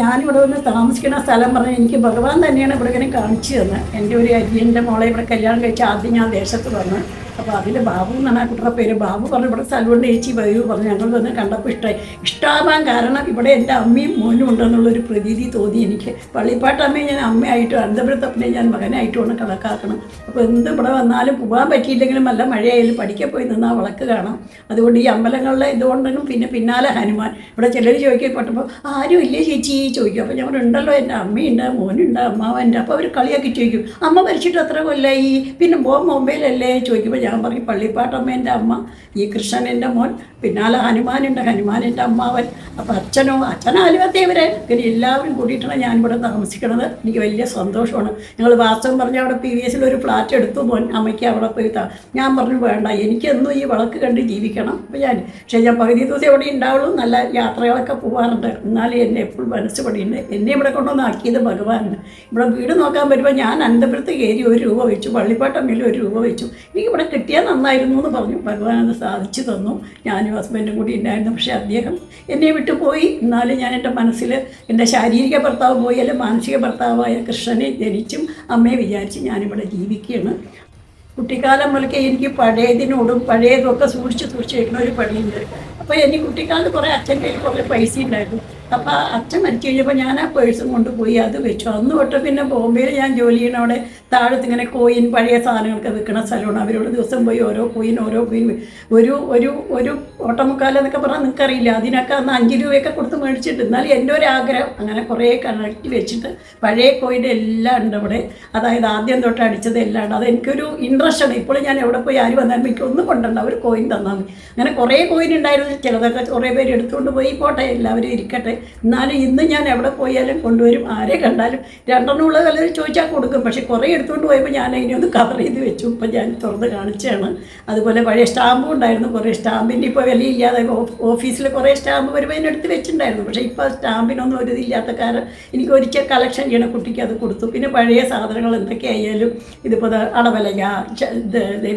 ഞാനിവിടെ വന്ന് താമസിക്കുന്ന സ്ഥലം പറഞ്ഞാൽ എനിക്ക് ഭഗവാൻ തന്നെയാണ് ഇവിടെ ഇങ്ങനെ കാണിച്ചു തന്നെ എന്റെ ഒരു അരിയന്റെ മോളെ ഇവിടെ കല്യാണം കഴിച്ച ആദ്യം ഞാൻ ദേശത്ത് വന്നു അപ്പോൾ അതിൽ ബാബു എന്നാണ് ആ കുട്ടിയുടെ പേര് ബാബു പറഞ്ഞു ഇവിടെ സ്ഥലമുണ്ട് ഏച്ചി വരൂ പറഞ്ഞു. ഞങ്ങൾ വന്ന് കണ്ടപ്പോൾ ഇഷ്ടമായി ഇഷ്ടമാവാൻ കാരണം ഇവിടെ എന്റെ അമ്മയും മോനും ഉണ്ടെന്നുള്ളൊരു പ്രതീതി തോന്നി എനിക്ക്. പള്ളിപ്പാട്ട് അമ്മയും ഞാൻ അമ്മയായിട്ടും അനന്തപുരത്തപ്പനെ ഞാൻ മകനായിട്ടുമാണ് കണക്കാക്കണം. അപ്പോൾ എന്ത് ഇവിടെ വന്നാലും പോകാൻ പറ്റിയില്ലെങ്കിലും നല്ല മഴയായാലും പഠിക്കാൻ പോയി നിന്നാൽ വിളക്ക് കാണാം. അതുകൊണ്ട് ഈ അമ്പലങ്ങളിലെ ഇതുകൊണ്ടും പിന്നെ പിന്നാലെ ഹനുമാൻ. ഇവിടെ ചിലർ ചോദിക്കാൻ പെട്ടപ്പോൾ ആരും ഇല്ലേ ചേച്ചി? ചോദിക്കും. അപ്പോൾ ഞങ്ങൾ ഉണ്ടല്ലോ എന്റെ അമ്മയുണ്ട് മോനുണ്ട് അമ്മാവന്റെ അപ്പോൾ അവർ കളിയാക്കി ചോദിക്കും. അമ്മ മരിച്ചിട്ട് അത്ര കൊല്ലായി? പിന്നെ പോകാൻ മുമ്പേലല്ലേ ചോദിക്കുമ്പോൾ ഞാൻ പറയും പള്ളിപ്പാട്ടമ്മേന്റെ അമ്മ ഈ കൃഷ്ണന്റെ മോൻ പിന്നാലെ ഹനുമാനുണ്ട് ഹനുമാനിന്റെ അമ്മാവൻ. അപ്പം അച്ഛനോ അച്ഛൻ ആലുവത്തേവരെ ഇങ്ങനെ എല്ലാവരും കൂടിയിട്ടാണ് ഞാനിവിടെ താമസിക്കുന്നത് എനിക്ക് വലിയ സന്തോഷമാണ്. ഞങ്ങൾ വാസ്തവം പറഞ്ഞാൽ അവിടെ പി വി എസിൽ ഒരു ഫ്ലാറ്റ് എടുത്തു പോൻ അമ്മയ്ക്ക് അവിടെ പോയി ഞാൻ പറഞ്ഞു വേണ്ട എനിക്കെന്നും ഈ വിളക്ക് കണ്ട് ജീവിക്കണം. അപ്പോൾ ഞാൻ പക്ഷേ ഞാൻ പകുതി ദിവസം ഇവിടെ ഉണ്ടാവുള്ളൂ. നല്ല യാത്രകളൊക്കെ പോകാറുണ്ട് എന്നാലും എന്നെ എപ്പോഴും മനസ്സ് പണിയുണ്ട്. എന്നെ ഇവിടെ കൊണ്ടുവന്ന് ആക്കിയത് ഭഗവാനാണ്. ഇവിടെ വീട് നോക്കാൻ വരുമ്പോൾ ഞാൻ അനന്തപുരത്ത് കയറി ഒരു രൂപ വെച്ചു. പള്ളിപ്പാട്ടമ്മയിൽ ഒരു രൂപ വെച്ചു. എനിക്ക് ഇവിടെ കിട്ടിയാൽ നന്നായിരുന്നു എന്ന് പറഞ്ഞു. ഭഗവാൻ അത് സാധിച്ചു തന്നു. ഞാനും ഹസ്ബൻഡും കൂടി ഉണ്ടായിരുന്നു പക്ഷേ അദ്ദേഹം എന്നെ വിട്ടുപോയി. എന്നാലും ഞാൻ എന്റെ മനസ്സിൽ എന്റെ ശാരീരിക ഭർത്താവ് പോയി അല്ലെങ്കിൽ മാനസിക ഭർത്താവായ കൃഷ്ണനെ ജനിച്ചും അമ്മയെ വിചാരിച്ച് ഞാനിവിടെ ജീവിക്കുകയാണ്. കുട്ടിക്കാലം മുതൽക്കേ എനിക്ക് പഴയതിനോടും പഴയതൊക്കെ സൂക്ഷിച്ച് സൂക്ഷിച്ച് വെക്കുന്ന ഒരു പണിയുണ്ട്. അപ്പോൾ എനിക്ക് കുട്ടിക്കാലത്ത് കുറേ അച്ഛന്റെ കുറേ പൈസ ഉണ്ടായിരുന്നു. അപ്പോൾ അച്ഛൻ മരിച്ചു കഴിഞ്ഞപ്പോൾ ഞാൻ ആ പേഴ്സും കൊണ്ടുപോയി അത് വെച്ചു. അന്ന് തൊട്ട് പിന്നെ ബോംബെയിൽ ഞാൻ ജോലി ചെയ്യണ അവിടെ താഴത്ത് ഇങ്ങനെ കോയിൻ പഴയ സാധനങ്ങളൊക്കെ വിൽക്കുന്ന സ്ഥലമാണ്. അവരോട് ദിവസം പോയി ഓരോ കോയിൻ ഓരോ കോയിൻ ഒരു ഒരു ഒരു ഓട്ടമുക്കാലെന്നൊക്കെ പറഞ്ഞാൽ നിങ്ങൾക്കറിയില്ല അതിനൊക്കെ അന്ന് അഞ്ച് രൂപയൊക്കെ കൊടുത്ത് മേടിച്ചിട്ട് എന്നാലും എന്റെ ഒരു ആഗ്രഹം. അങ്ങനെ കുറേ കണക്ട് വെച്ചിട്ട് പഴയ കോയിന്റെ എല്ലാം ഉണ്ട് അവിടെ. അതായത് ആദ്യം തൊട്ട് അടിച്ചത് എല്ലാം ഉണ്ട്. അത് എനിക്കൊരു ഇൻട്രസ്റ്റ് ആണ്. ഇപ്പോൾ ഞാൻ എവിടെ പോയി ആര് വന്നാലും എനിക്ക് ഒന്നും കൊണ്ടുണ്ട്. അവർ കോയിൻ തന്നാൽ മതി. അങ്ങനെ കുറേ കോയിൻ ഉണ്ടായിരുന്നു. ചിലതൊക്കെ കുറേ പേര് എടുത്തുകൊണ്ട് പോയി. പോട്ടെ എല്ലാവരും ഇരിക്കട്ടെ. എന്നാലും ഇന്ന് ഞാൻ എവിടെ പോയാലും കൊണ്ടുവരും. ആരെ കണ്ടാലും രണ്ടെണ്ണമുള്ള വില ചോദിച്ചാൽ കൊടുക്കും. പക്ഷെ കുറേ എടുത്തുകൊണ്ട് പോയപ്പോൾ ഞാൻ അതിനെ ഒന്ന് കവർ ചെയ്ത് വെച്ചു. ഇപ്പം ഞാൻ തുറന്ന് കാണിച്ചാണ് അതുപോലെ പഴയ സ്റ്റാമ്പും ഉണ്ടായിരുന്നു. കുറേ സ്റ്റാമ്പിന്റെ ഇപ്പോൾ വിലയില്ലാതെ ഓഫീസിൽ കുറേ സ്റ്റാമ്പ് വരുമ്പോൾ അതിനെടുത്ത് വെച്ചിട്ടുണ്ടായിരുന്നു. പക്ഷേ ഇപ്പോൾ സ്റ്റാമ്പിനൊന്നും ഒരു ഇതില്ലാത്ത കാരണം എനിക്ക് ഒരിക്കൽ കളക്ഷൻ ചെയ്യണ. കുട്ടിക്ക് അത് കൊടുത്തു. പിന്നെ പഴയ സാധനങ്ങൾ എന്തൊക്കെയായാലും ഇതിപ്പോൾ അടവലയ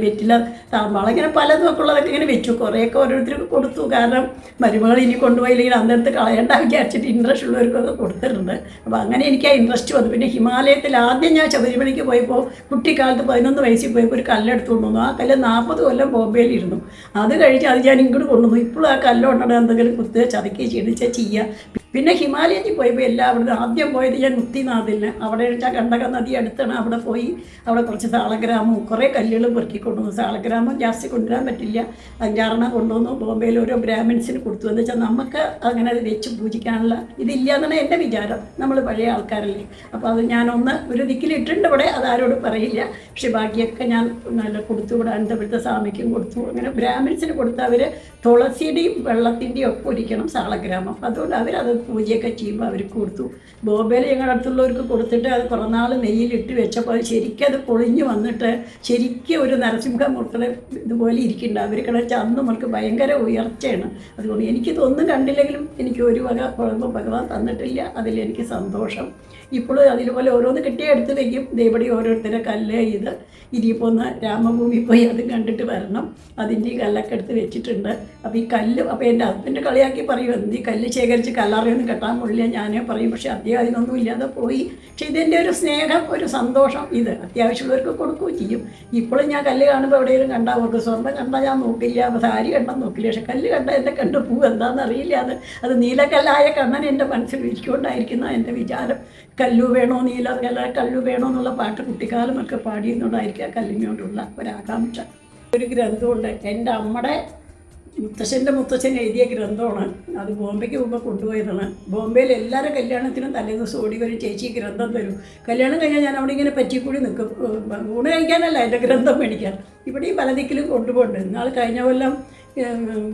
വെറ്റില താമ്പാളം ഇങ്ങനെ പലതും ഒക്കെ ഉള്ളതൊക്കെ ഇങ്ങനെ വെച്ചു. കുറേയൊക്കെ ഓരോരുത്തർക്ക് കൊടുത്തു. കാരണം മരുമകൾ ഇനി കൊണ്ടുപോയില്ലെങ്കിൽ അന്നെടുത്ത് കളയണ്ട വിചാരിച്ചിട്ട് ഇൻട്രസ്റ്റ് ഉള്ളവർക്കൊക്കെ കൊടുത്തിട്ടുണ്ട്. അപ്പോൾ അങ്ങനെ എനിക്ക് ആ ഇൻട്രസ്റ്റ് വന്നു. പിന്നെ ഹിമാലയത്തിൽ ആദ്യം ഞാൻ ശബരിമലയ്ക്ക് പോയപ്പോൾ കുട്ടിക്കാലത്ത് പതിനൊന്ന് വയസ്സിൽ പോയപ്പോൾ ഒരു കല്ലെടുത്ത് കൊണ്ടുവന്നു. ആ കല്ല് നാൽപ്പത് കൊല്ലം ബോംബെയിലിരുന്നു അത് കഴിച്ച് അത് ഞാൻ ഇങ്ങോട്ട് കൊണ്ടുവന്നു. ഇപ്പോഴും ആ കല്ലുകൊണ്ടാണ് എന്തെങ്കിലും കുത്തുക ചതക്കുകയോ ചെയ്തിച്ചാൽ ചെയ്യുക പിന്നെ ഹിമാലയത്തിൽ പോയപ്പോൾ എല്ലാവരും ആദ്യം പോയത് ഞാൻ മുത്തിനാഥിന് അവിടെ വെച്ചാൽ കണ്ടക നദി അടുത്താണ് അവിടെ പോയി. അവിടെ കുറച്ച് സാളഗ്രാമവും കുറേ കല്ലുകൾ പെറുക്കി കൊണ്ടുവന്നു. സാളഗ്രാമം ജാസ്തി കൊണ്ടുവരാൻ പറ്റില്ല. അഞ്ചാറെണ്ണം കൊണ്ടുവന്നു. ബോംബെയിൽ ഓരോ ബ്രാഹ്മിൻസിന് കൊടുത്തു. എന്ന് വെച്ചാൽ നമുക്ക് അങ്ങനെ വെച്ച് പൂജിക്കാനുള്ള ഇതില്ല എന്നാണ് എന്റെ വിചാരം. നമ്മൾ പഴയ ആൾക്കാരല്ലേ. അപ്പോൾ അത് ഞാനൊന്ന് ഒരു ദിക്കിലിട്ടുണ്ട് ഇവിടെ അതാരോടും പറയില്ല. പക്ഷെ ബാക്കിയൊക്കെ ഞാൻ നല്ല കൊടുത്തു ഇവിടെ അനന്തപുരത്തെ സ്വാമിക്കും കൊടുത്തു. അങ്ങനെ ബ്രാഹ്മിൻസിന് കൊടുത്ത് അവർ തുളസിയുടെയും വെള്ളത്തിന്റെയും ഒക്കെ ഒരിക്കണം സാളഗ്രാമം. അതുകൊണ്ട് അവരത് പൂജയൊക്കെ ചെയ്യുമ്പോൾ അവർക്ക് കൊടുത്തു. ബോബേല ഞങ്ങളുടെ അടുത്തുള്ളവർക്ക് കൊടുത്തിട്ട് അത് കുറേ നാൾ നെയ്യിലിട്ട് വെച്ചപ്പോൾ അത് ശരിക്കും അത് പൊളിഞ്ഞു വന്നിട്ട് ശരിക്കും ഒരു നരസിംഹമൂർത്തിയുടെ ഇതുപോലെ ഇരിക്കുന്നുണ്ട്. അവർ കിടച്ച അന്ന് നമുക്ക് ഭയങ്കര ഉയർച്ചയാണ്. അതുകൊണ്ട് എനിക്കിതൊന്നും കണ്ടില്ലെങ്കിലും എനിക്ക് ഒരു വക കുഴമ്പം ഭഗവാൻ തന്നിട്ടില്ല. അതിലെനിക്ക് സന്തോഷം. ഇപ്പോഴും അതിലുപോലെ ഓരോന്ന് കിട്ടിയ എടുത്ത് വയ്ക്കും ദൈവടി ഓരോരുത്തരെ കല്ല് ഇത്. ഇനിയിപ്പോൾ ഒന്ന് രാമഭൂമി പോയി അത് കണ്ടിട്ട് വരണം. അതിന്റെ ഈ കല്ലൊക്കെ എടുത്ത് വെച്ചിട്ടുണ്ട്. അപ്പോൾ ഈ കല്ല് അപ്പോൾ എന്റെ ഹസ്ബൻഡ് കളിയാക്കി പറയും എന്ത് ഈ കല്ല് ശേഖരിച്ച് കല്ലറിയൊന്നും കെട്ടാൻ പോലില്ല ഞാനേ പറയും. പക്ഷേ അദ്ദേഹം അതിനൊന്നും ഇല്ലാതെ പോയി. പക്ഷേ ഇതെന്റെ ഒരു സ്നേഹം ഒരു സന്തോഷം. ഇത് അത്യാവശ്യമുള്ളവർക്ക് കൊടുക്കുകയും ചെയ്യും. ഇപ്പോഴും ഞാൻ കല്ല് കാണുമ്പോൾ എവിടെയെങ്കിലും കണ്ടാൽ അവർക്ക് സ്വർണം കണ്ടാൽ ഞാൻ നോക്കില്ല സാരി കണ്ടാൽ നോക്കില്ല. പക്ഷെ കല്ല് കണ്ടാൽ എന്നെ കണ്ട് പൂ എന്താണെന്ന് അറിയില്ല. അത് അത് നീലക്കല്ലായ കണ്ണൻ എന്റെ മനസ്സിൽ ഇരിക്കൊണ്ടായിരിക്കുന്ന എന്റെ വിചാരം. കല്ലു വേണോ നീല കല്ല വേണോ എന്നുള്ള പാട്ട് കുട്ടിക്കാലമൊക്കെ പാടിയെന്നുള്ളതായിരിക്കും ആ കല്ലിനോടുള്ള ഒരാകാംക്ഷ. ഒരു ഗ്രന്ഥമുണ്ട്. എന്റെ അമ്മയുടെ മുത്തശ്ശന്റെ മുത്തശ്ശൻ എഴുതിയ ഗ്രന്ഥമാണ്. അത് ബോംബെക്ക് മുമ്പ് കൊണ്ടുപോയതാണ്. ബോംബെയിൽ എല്ലാവരും കല്യാണത്തിനും തലേന്ന് ഓടി വരും. ചേച്ചി ഗ്രന്ഥം തരും. കല്യാണം കഴിഞ്ഞാൽ ഞാൻ അവിടെ ഇങ്ങനെ പറ്റിക്കൂടി നിൽക്കും. ഊണ് കഴിക്കാനല്ല എന്റെ ഗ്രന്ഥം മേടിക്കാൻ. ഇവിടെയും പല ദിക്കിലും കൊണ്ടുപോകുന്നുണ്ട് ഇന്നാൾ കഴിഞ്ഞ കൊല്ലം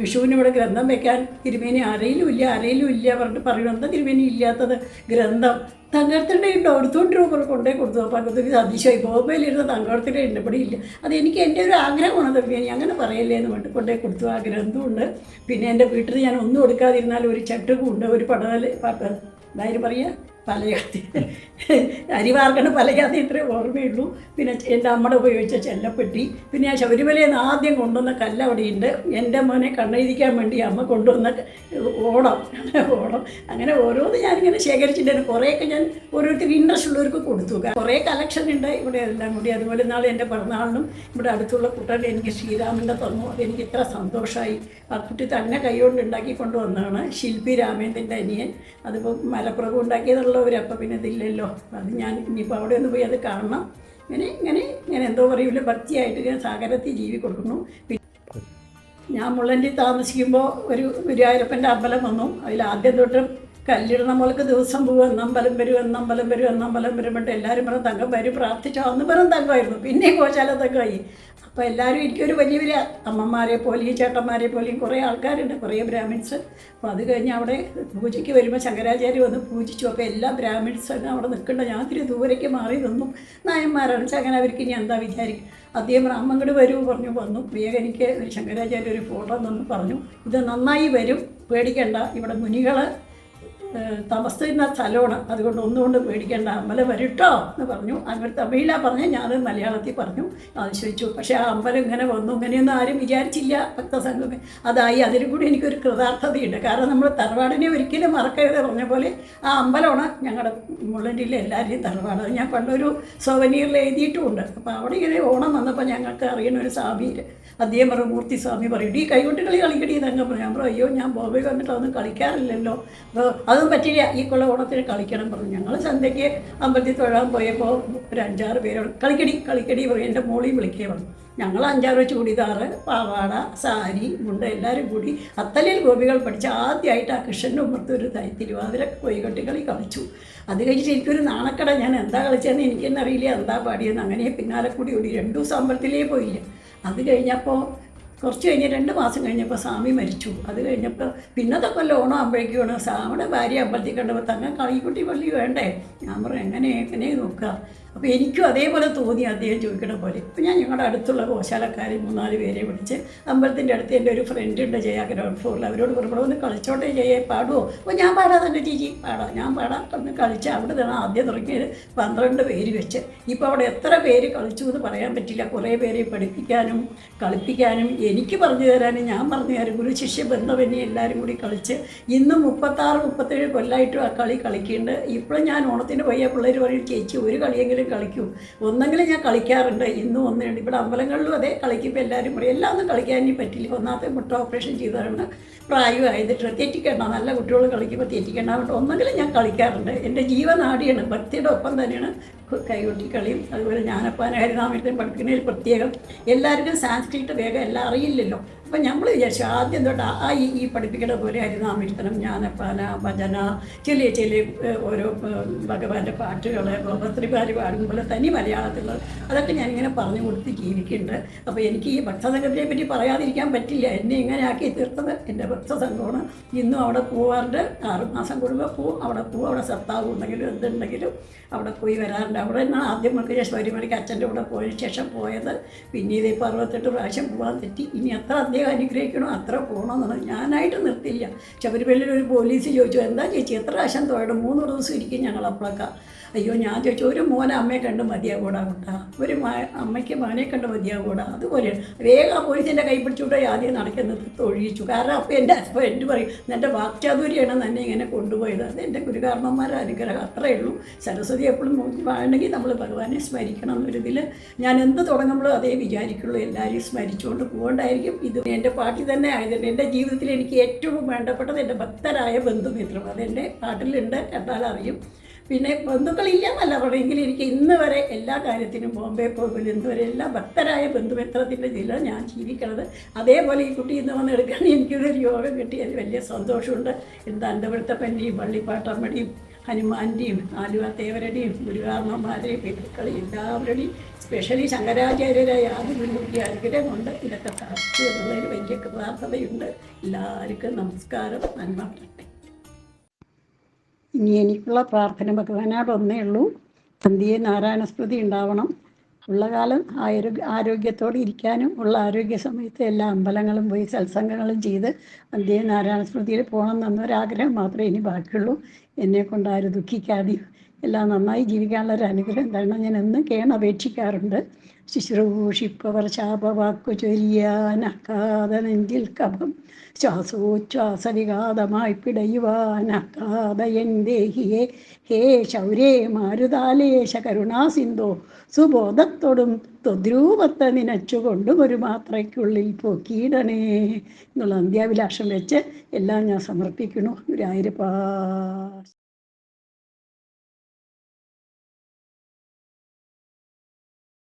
വിഷുവിന് ഇവിടെ ഗ്രന്ഥം വെക്കാൻ തിരുമേനി അറിയിലും ഇല്ല അറിയിലും ഇല്ല പറഞ്ഞിട്ട് പറയണം എന്താ തിരുമേനി ഇല്ലാത്തത്? ഗ്രന്ഥം. തങ്കടത്തിന്റെ ഉണ്ട് എടുത്തുകൊണ്ട് രൂപ കൊണ്ടേ കൊടുത്തു. അപ്പോൾ അതൊക്കെ അതിശയമായി. ബോംബെയിലിരുന്ന തങ്കടത്തിന്റെ ഉണ്ട് ഇല്ല. അത് എനിക്ക് എന്റെ ഒരു ആഗ്രഹമാണ് തിരുമേനി. അങ്ങനെ പറയല്ലേ എന്ന് പറഞ്ഞിട്ട് കൊണ്ടേ കൊടുത്തു. ആ ഗ്രന്ഥമുണ്ട് പിന്നെ എന്റെ വീട്ടിൽ ഞാൻ ഒന്നും കൊടുക്കാതിരുന്നാൽ ഒരു ചട്ടുകുണ്ട് ഒരു പടവൽ എന്തായാലും പറയുക? പലയാത്തി അരി വാർക്കണ പലയാത്തി ഇത്രേ ഓർമ്മയുള്ളൂ. പിന്നെ എന്റെ അമ്മയുടെ ഉപയോഗിച്ച ചെല്ലപ്പെട്ടി. പിന്നെ ആ ശബരിമലയിൽ നിന്ന് ആദ്യം കൊണ്ടുവന്ന കല്ല് അവിടെയുണ്ട് എന്റെ മോനെ കണ്ണെഴുതിക്കാൻ വേണ്ടി അമ്മ കൊണ്ടുവന്ന ഓണം. ഓണം. അങ്ങനെ ഓരോന്ന് ഞാനിങ്ങനെ ശേഖരിച്ചിട്ടുണ്ട്. കുറേയൊക്കെ ഞാൻ ഓരോരുത്തർ ഇൻട്രസ്റ്റ് ഉള്ളവർക്ക് കൊടുത്തു. കുറേ കളക്ഷൻ ഉണ്ട്. ഇവിടെ എല്ലാം കൂടി. അതുപോലെ നാളെ എന്റെ പിറന്നാളിനും ഇവിടെ അടുത്തുള്ള കുട്ടികൾ എനിക്ക് ശ്രീരാമന്റെ തന്നു. അതെനിക്ക് ഇത്ര സന്തോഷമായി ആ കുട്ടി തന്നെ കൈകൊണ്ട് ഉണ്ടാക്കി കൊണ്ടുവന്നതാണ്. ശില്പി രാമേന്ദ്രന്റെ അനിയൻ. അതിപ്പോൾ മലപ്പുറം ഉണ്ടാക്കിയതുള്ളവർ അപ്പം പിന്നെ ഇതില്ലല്ലോ അത് ഞാൻ ഇനിയിപ്പോൾ അവിടെ ഒന്ന് പോയി അത് കാണണം. ഇങ്ങനെ ഇങ്ങനെ ഇങ്ങനെ എന്തോ പറയൂല ഭക്തിയായിട്ട് ഇങ്ങനെ സാഗരത്തിൽ ജീവി കൊടുക്കുന്നു. ഞാൻ മുള്ളന്റെ താമസിക്കുമ്പോൾ ഒരു ഗുരുവായൂരപ്പന്റെ അമ്പലം വന്നു. അതിൽ ആദ്യം തൊട്ട് കല്ലിടുന്ന മോൾക്ക് ദിവസം പോകും എന്നമ്പലം വരും എന്നമ്പലം വരും എന്നമ്പലം വരുമ്പോട്ട് എല്ലാവരും പറഞ്ഞു തങ്കം വരും പ്രാർത്ഥിച്ചോ. അന്ന് പറഞ്ഞു തങ്കമായിരുന്നു. പിന്നെ കോശാല തങ്കമായി. അപ്പോൾ എല്ലാവരും എനിക്കൊരു വലിയ വലിയ അമ്മമാരെ പോലെയും ചേട്ടന്മാരെ പോലെയും കുറേ ആൾക്കാരുണ്ട് കുറേ ബ്രാഹ്മിൻസ്. അപ്പോൾ അത് കഴിഞ്ഞ് അവിടെ പൂജയ്ക്ക് വരുമ്പോൾ ശങ്കരാചാര്യ വന്ന് പൂജിച്ചു. അപ്പോൾ എല്ലാ ബ്രാഹ്മിൻസും അവിടെ നിൽക്കേണ്ട. ഞാൻ ഇത്തിരി ദൂരേക്ക് മാറി നിന്നും. നായന്മാരാണ്. ചങ്ങനെ അവർക്ക് ഇനി എന്താ വിചാരിക്കും? അദ്ദേഹം രാമങ്കട് വരൂ പറഞ്ഞു വന്നു. വേഗം എനിക്ക് ഒരു ശങ്കരാചാര്യ ഒരു ഫോട്ടോ തന്നു പറഞ്ഞു. ഇത് നന്നായി വരും. പേടിക്കണ്ട. ഇവിടെ മുനികൾ താമസിക്കുന്ന സ്ഥലമാണ്. അതുകൊണ്ട് ഒന്നുകൊണ്ട് പേടിക്കേണ്ട. അമ്പലം വരട്ടോ എന്ന് പറഞ്ഞു. അവർ തമിഴിലാണ് പറഞ്ഞ് ഞാൻ മലയാളത്തിൽ പറഞ്ഞു. ചോദിച്ചു പക്ഷേ ആ അമ്പലം ഇങ്ങനെ വന്നു. ഇങ്ങനെയൊന്നും ആരും വിചാരിച്ചില്ല ഭക്തസംഘമേ. അതായി അതിലും കൂടി എനിക്കൊരു കൃതാർത്ഥതയുണ്ട്. കാരണം നമ്മൾ തറവാടിനെ ഒരിക്കലും മറക്കരുത് പറഞ്ഞ പോലെ ആ അമ്പലമാണ് ഞങ്ങളുടെ മുള്ളന്റെ എല്ലാവരുടെയും തറവാട്. ഞാൻ പണ്ടൊരു സോവനീറിൽ എഴുതിയിട്ടുമുണ്ട്. അപ്പോൾ അവിടെ ഇങ്ങനെ ഓണം വന്നപ്പോൾ ഞങ്ങൾക്ക് അറിയുന്ന ഒരു സ്വാമിയിൽ അദ്ദേഹം പറഞ്ഞു മൂർത്തി സ്വാമി പറയും ഈ കൈകൊട്ട് കളി കളിക്കടി എന്നങ്ങ് പറഞ്ഞു. ഞാൻ പറഞ്ഞു അയ്യോ ഞാൻ ബോംബെ വന്നിട്ട് അതൊന്നും കളിക്കാറില്ലല്ലോ. അതൊന്നും പറ്റില്ല ഈ കൊള്ള ഓണത്തിന് കളിക്കണം പറഞ്ഞു. ഞങ്ങൾ സന്ധ്യയ്ക്ക് അമ്പലത്തിൽ തൊഴാൻ പോയപ്പോൾ ഒരു അഞ്ചാറ് പേരോട് കളിക്കടി കളിക്കടി പറയും. എന്റെ മോളിയും വിളിക്കേ പറഞ്ഞു. ഞങ്ങൾ അഞ്ചാറ് ചൂടിദാറ് പാവാട സാരി മുണ്ട എല്ലാവരും കൂടി അത്തലിൽ ഗോപികൾ പഠിച്ച് ആദ്യമായിട്ട് ആ കൃഷ്ണന്റെ ഉമ്മർത്ത് ഒരു തിരുവാതിര കൊയ്കൊട്ടി കളി കളിച്ചു. അത് കഴിഞ്ഞിട്ട് എനിക്കൊരു നാണക്കട. ഞാൻ എന്താ കളിച്ചതെന്ന് എനിക്കെന്നറിയില്ല. എന്താ പാടിയെന്ന്. അങ്ങനെ പിന്നാലെ കൂടി ഓടി. രണ്ടു ദിവസം അമ്പലത്തിലേ പോയില്ല. അത് കഴിഞ്ഞപ്പോൾ കുറച്ച് കഴിഞ്ഞ് രണ്ട് മാസം കഴിഞ്ഞപ്പോൾ സ്വാമി മരിച്ചു. അത് കഴിഞ്ഞപ്പോൾ പിന്നത്തെ കൊല്ലം ഓണം സ്വാമിയുടെ ഭാര്യ അമ്പലത്തിൽ കണ്ടപ്പോൾ തങ്ങൾ കളിക്കുട്ടി പള്ളി വേണ്ടേ? ഞാൻ പറഞ്ഞു എങ്ങനെ എങ്ങനെ നോക്കുക? അപ്പോൾ എനിക്കും അതേപോലെ തോന്നി അദ്ദേഹം ചോദിക്കണ പോലെ. ഇപ്പം ഞാൻ ഞങ്ങളുടെ അടുത്തുള്ള ഗോശാലക്കാരെ മൂന്നാൽ പേരെ വിളിച്ച് അമ്പലത്തിന്റെ അടുത്ത് എന്റെ ഒരു ഫ്രണ്ട് ഉണ്ട് ജയ ഗ്രൗണ്ട് ഫ്ലോറിൽ അവരോട് പറഞ്ഞു ഒന്ന് കളിച്ചോട്ടെ ജയ പാടുമോ അപ്പോൾ ഞാൻ പാടാം തന്നെ ചേച്ചി. പാടാം ഞാൻ പാടാം ഒന്ന് കളിച്ച് അവിടെ നിന്നാണ് ആദ്യം തുടങ്ങിയത് പന്ത്രണ്ട് പേര് വെച്ച്. ഇപ്പോൾ അവിടെ എത്ര പേര് കളിച്ചു എന്ന് പറയാൻ പറ്റില്ല. കുറേ പേരെ പഠിപ്പിക്കാനും കളിപ്പിക്കാനും എനിക്ക് പറഞ്ഞു തരാനും ഞാൻ പറഞ്ഞു തരാം ഗുരു ശിഷ്യ ബന്ധവനെ എല്ലാവരും കൂടി കളിച്ച് ഇന്ന് മുപ്പത്താറ് മുപ്പത്തേഴ് കൊല്ലമായിട്ടും ആ കളി കളിക്കുന്നുണ്ട് ഇപ്പോഴും ഞാൻ ഓണത്തിന് പോയ പിള്ളേർ പറയും ചേച്ചി ഒരു കളിയെങ്കിലും കളിക്കൂ. ഒന്നെങ്കിലും ഞാൻ കളിക്കാറുണ്ട്. ഇന്നും ഒന്നുണ്ട് ഇവിടെ അമ്പലങ്ങളിലും അതേ കളിക്കുമ്പോൾ എല്ലാവരും പറയും എല്ലാം ഒന്നും കളിക്കാൻ ഇനി പറ്റില്ല. ഒന്നാമത്തെ മുട്ട ഓപ്പറേഷൻ ചെയ്തതാണ് പ്രായമായതിട്ട് തെറ്റിക്കേണ്ട. നല്ല കുട്ടികൾ കളിക്കുമ്പോൾ തെറ്റിക്കേണ്ട. ഒന്നെങ്കിലും ഞാൻ കളിക്കാറുണ്ട്. എന്റെ ജീവനാടിയാണ്. ഭക്തിയുടെ ഒപ്പം തന്നെയാണ് കൈകൊട്ടി കളിയും. അതുപോലെ ഞാനപ്പാന ഹരിനാമയത്തിനും പഠിക്കുന്നതിൽ പ്രത്യേകം എല്ലാവർക്കും സാൻസ്ക്രിറ്റ് വേഗം എല്ലാം അറിയില്ലല്ലോ. അപ്പം നമ്മൾ വിചാരിച്ചു ആദ്യം തൊട്ട് ആ ഈ ഈ പഠിപ്പിക്കുന്ന പോലെ ഹരിനാമീർത്തനം ജ്ഞാനപ്പാന ഭജന ചെറിയ ചെറിയ ഓരോ ഭഗവാന്റെ പാട്ടുകൾ ഗോപത്രിമാർ പാടുമ്പോൾ തനി മലയാളത്തിലുള്ള അതൊക്കെ ഞാനിങ്ങനെ പറഞ്ഞു കൊടുത്ത് ജീവിക്കുന്നുണ്ട്. അപ്പോൾ എനിക്ക് ഈ ഭക്തസംഘത്തിനെ പറ്റി പറയാതിരിക്കാൻ പറ്റില്ല. എന്നെ ഇങ്ങനെ ആക്കി തീർത്തത് എന്റെ ഭക്തസംഘമാണ്. ഇന്നും അവിടെ പോവാറുണ്ട്. ആറുമാസം കൂടുമ്പോൾ പോവും അവിടെ പോവും അവിടെ സത്താവ് ഉണ്ടെങ്കിലും എന്തുണ്ടെങ്കിലും അവിടെ പോയി വരാറുണ്ട്. അവിടെ നിന്നാണ് ആദ്യം നമുക്ക് ശബരിമലയ്ക്ക് അച്ഛന്റെ കൂടെ പോയതിന് ശേഷം പോയത് പിന്നീട് ഇപ്പോൾ അറുപത്തെട്ട് പ്രാവശ്യം പോകാൻ തെറ്റി. ഇനി എത്ര അദ്ദേഹം അനുഗ്രഹിക്കണോ? അത്ര പോകണമെന്നാണ് ഞാനായിട്ട് നിർത്തില്ല ശബരിമലയിൽ ഒരു പോലീസ് ചോദിച്ചു എന്താ ചേച്ചി എത്ര പ്രാവശ്യം തോയണം മൂന്ന് ദിവസം ഇരിക്കും ഞങ്ങൾ അപ്പോഴൊക്കെ അയ്യോ ഞാൻ ചോദിച്ചു ഒരു മോനെ അമ്മയെ കണ്ട് മതിയാകൂടാ കൂട്ടാ. ഒരു അമ്മയ്ക്ക് മകനെ കണ്ട് മതിയാകൂടാ അതുപോലെ വേഗം പോലീസിന്റെ കൈ പിടിച്ചുകൊണ്ട് ആദ്യം നടക്കുന്നത് തൊഴിയിച്ചു കാരണം അപ്പോൾ എന്റെ ഹസ്ബൻഡ് പറയും എന്റെ വാക്ചാതുരിയാണ് തന്നെ ഇങ്ങനെ കൊണ്ടുപോയത്. അത് എന്റെ ഗുരുകാരണന്മാരുടെ അനുഗ്രഹം. അത്രയേ ഉള്ളൂ. സരസ്വതി എപ്പോഴും വേണമെങ്കിൽ നമ്മൾ ഭഗവാനെ സ്മരിക്കണം എന്നൊരിതിൽ ഞാൻ എന്ത് തുടങ്ങുമ്പോഴും അതേ വിചാരിക്കുള്ളൂ. എല്ലാവരെയും സ്മരിച്ചുകൊണ്ട് പോകണ്ടായിരിക്കും. ഇത് എന്റെ പാട്ടിൽ തന്നെ ആയതുകൊണ്ട് എന്റെ ജീവിതത്തിൽ എനിക്ക് ഏറ്റവും വേണ്ടപ്പെട്ടത് എന്റെ ഭക്തരായ ബന്ധുമിത്രം. അതെന്റെ പാട്ടിലുണ്ട്. എന്നാലറിയും അറിയും പിന്നെ ബന്ധുക്കളില്ല എന്നല്ല പറയുമെങ്കിൽ എനിക്ക് ഇന്ന് വരെ എല്ലാ കാര്യത്തിനും ബോംബെ പോകുമ്പോൾ ഇന്ന് വരെ എല്ലാ ഭക്തരായ ബന്ധുമിത്രത്തിന്റെ ജില്ല ഞാൻ ജീവിക്കണത്. അതേപോലെ ഈ കുട്ടി ഇന്ന് വന്ന് എടുക്കാൻ എനിക്കൊരു യോഗം കിട്ടി. അത് വലിയ സന്തോഷമുണ്ട്. എന്താ അന്തപുരത്തപ്പന്റെയും വള്ളിപ്പാട്ടമ്മടിയും ഹനുമാന്റെയും ആലുവ തേവരുടെയും ഗുരുവാർമ്മമാരെയും പിതൃക്കളി എല്ലാവരുടെയും സ്പെഷ്യലി ശങ്കരാചാര്യരായ ആദ്യ കുട്ടി അനുഗ്രഹം കൊണ്ട് ഇതൊക്കെ സാധിച്ചു എന്നുള്ളതിൽ വലിയ കൃതാർത്ഥതയുണ്ട് എല്ലാവർക്കും നമസ്കാരം. നന്മ. ഇനി എനിക്കുള്ള പ്രാർത്ഥന ഭഗവാനോട് ഒന്നേ ഉള്ളൂ. സന്ധ്യയെ നാരായണസ്മൃതി ഉണ്ടാവണം. ഉള്ള കാലം ആരോഗ്യ ആരോഗ്യത്തോടെ ഇരിക്കാനും ഉള്ള ആരോഗ്യ സമയത്ത് എല്ലാ അമ്പലങ്ങളും പോയി സത്സംഗങ്ങളും ചെയ്ത് അന്ത്യ നാരായണസ്മൃതിയിൽ പോകണം എന്നൊരാഗ്രഹം മാത്രമേ ഇനി ബാക്കിയുള്ളൂ. എന്നെ കൊണ്ട് ആരും ദുഃഖിക്കാതെയും എല്ലാം നന്നായി ജീവിക്കാനുള്ള ഒരു അനുഗ്രഹം തരണം. ഞാൻ എന്നും കേൺ അപേക്ഷിക്കാറുണ്ട്. ശുശ്രൂഷിപ്പവർ ശാപവാക്കു ചൊരിയാനക്കാതെ നെഞ്ചിൽ കപം ശ്വാസോച്ഛ്വാസവിഘാതമായി പിടയുവാനക്കാതെ എൻ ദേഹിയെ ഹേ ശൗരേ മാരുതാലേശ കരുണാസിന്ധോ സുബോധത്തോടും തൊദ്രൂപത്തെ നിനച്ചുകൊണ്ടും ഒരു മാത്രയ്ക്കുള്ളിൽ പൊക്കിയിടണേ എന്നുള്ള അന്ത്യാഭിലാഷം വെച്ച് എല്ലാം ഞാൻ സമർപ്പിക്കുന്നു. ഗുരായൂരപ്പാ